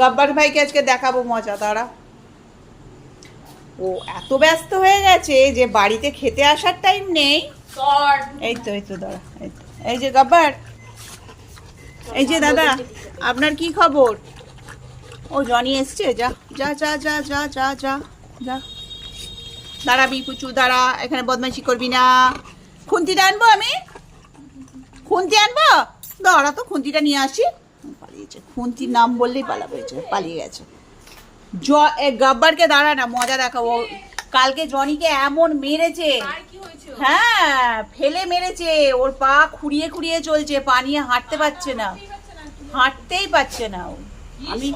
গাব্বার ভাইকে আজকে দেখাবো মজা তারা ও এত ব্যস্ত হয়ে গেছে যে বাড়িতে খেতে আসার টাইম নেই। এই তো এই তো, দাঁড়া, এই তো। এই যে গাব্বার, এই যে দাদা, আপনার কি খবর? ও, জনি এসছে, যা যা যা যা যা যা যা যা। দাঁড়াবি পুচু দাঁড়া, এখানে বদমাইশি করবি না। খুন্তিটা আনব আমি? খুন্তি আনব? দাঁড়া তো, খুন্তিটা নিয়ে আসি। পালিয়েছে খুন্তির নাম বললেই এই যে, পালিয়ে গেছে। জ গাব্বারকে দাঁড়া না মজা দেখাবো কালকে জনিকে এমন মেরেছে? হ্যাঁ ফেলে মেরেছে ওর পা খুঁড়িয়ে খুঁড়িয়ে চলছে পা নিয়ে হাঁটতে পারছে না? হাঁটতেই পারছে না ও। আমি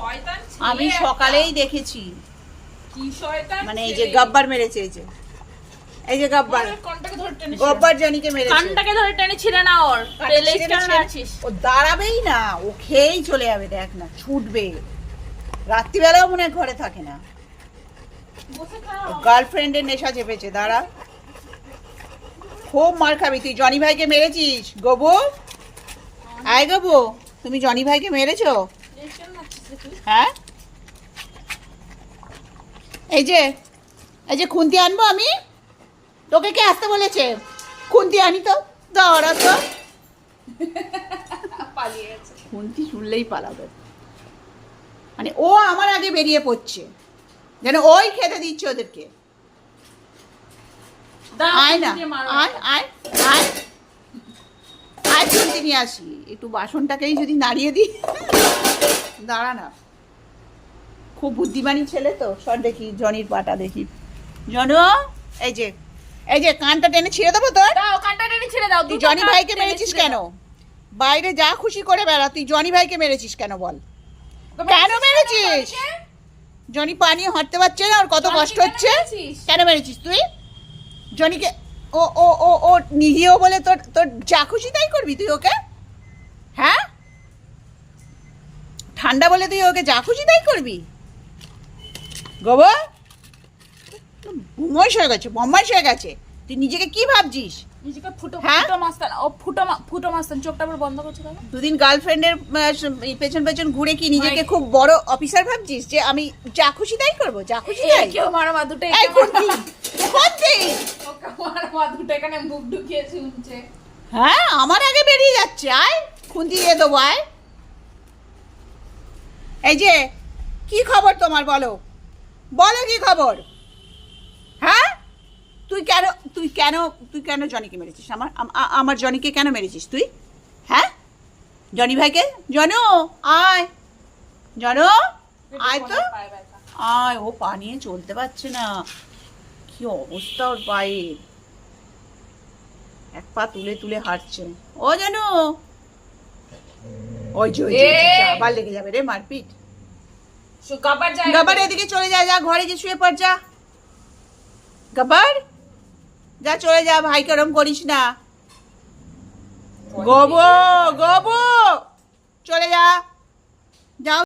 আমি সকালেই দেখেছি। মানে এই যে। গাব্বার মেরেছে এই যে। এই যে গাব্বার। গব্বার জনিকে মেরেছে। কানটাকে ধরে টেনে ছিঁড়ে না ওর। ও দাঁড়াবেই না ও খেয়েই চলে যাবে দেখ না ছুটবে। রাত্রিবেলাও মনে ঘরে থাকে না। গার্লফ্রেন্ডের নেশা চেপেছে দাঁড়া। খুব মার খাবি তুই জনি ভাইকে মেরেছিস গবু? আয় গবু তুমি জনি ভাইকে মেরেছো? হ্যাঁ? এই যে এই যে খুন্তি আনব আমি? তোকে কে আসতে বলেছে? খুন্তি আনি তো দাঁড়া তো। পালিয়ে গেছে। খুন্তি শুনলেই পালাবে। মানে ও আমার আগে বেরিয়ে পড়ছে। যেন ওই খেতে দিচ্ছে ওদেরকে। আয় না আয় আয় আয়। আয় খুন্তি নিয়ে আসি। একটু বাসনটাকেই যদি নাড়িয়ে দিই। দাঁড়া না। খুব বুদ্ধিমানী ছেলে তো। সর দেখি জনির পাটা দেখি। জন এই যে এই যে কানটা টেনে ছিঁড়ে দেবো তোর? দাও কানটা টেনে ছেড়ে দাও তুই জনি ভাইকে মেরেছিস কেন? বাইরে যা খুশি করে বেড়া তুই জনি ভাইকে মেরেছিস কেন বল? কেন মেরেছিস? জনি পানি হাঁটতে পারছে না ওর কত কষ্ট হচ্ছে? কেন মেরেছিস? তুই? জনিকে ও ও ও ও নিরীহ বলে তোর তোর যা খুশি তাই করবি তুই ওকে? হ্যাঁ? ঠান্ডা বলে তুই ওকে যা খুশি তাই করবি? গোবর? বমাইশ হয়ে গেছে বমাইশ হয়ে গেছে। তুই নিজেকে কি ভাবছিস? নিজেকে ফুটো হ্যাঁ? ফুটো মাস্তান ও ফুটো ফুটো মাস্তান চোখটা আবার বন্ধ করছে কেন? দুদিন গার্লফ্রেন্ডের পেছন পেছন ঘুরে কি নিজেকে খুব বড় অফিসার ভাবছিস? যে আমি যা খুশি তাই করব যা খুশি তাই? কেউ মারো মা দুটো এই খুন্তি খুন্তি ওকে মারো মা এখানে মুখ ঢুকিয়ে শুনছে। হ্যাঁ আমার আগে বেরিয়ে যাচ্ছে আয় খুন্তি দিয়ে দেবো আয়। এই যে কি খবর তোমার বলো? বলো কি খবর? তুই কেন তুই কেন জনিকে মেরেছিস? আমার আমার জনিকে কেন মেরেছিস তুই? হ্যাঁ? জনি ভাইকে? জনু আয়। জনু আয় তো। আয় ও পা নিয়ে চলতে পারছে না। কি অবস্থা ওর পায়ের এক পা তুলে তুলে হাঁটছে। ও জানো। ওই যে আবার লেগে যাবে রে মারপিট। গাবার যায় এদিকে চলে যা যা ঘরে যে শুয়ে পড় যা। গাবার যা চলে যা ভাই কেরম করিস না। গোবো গোবো চলে যা। যাও।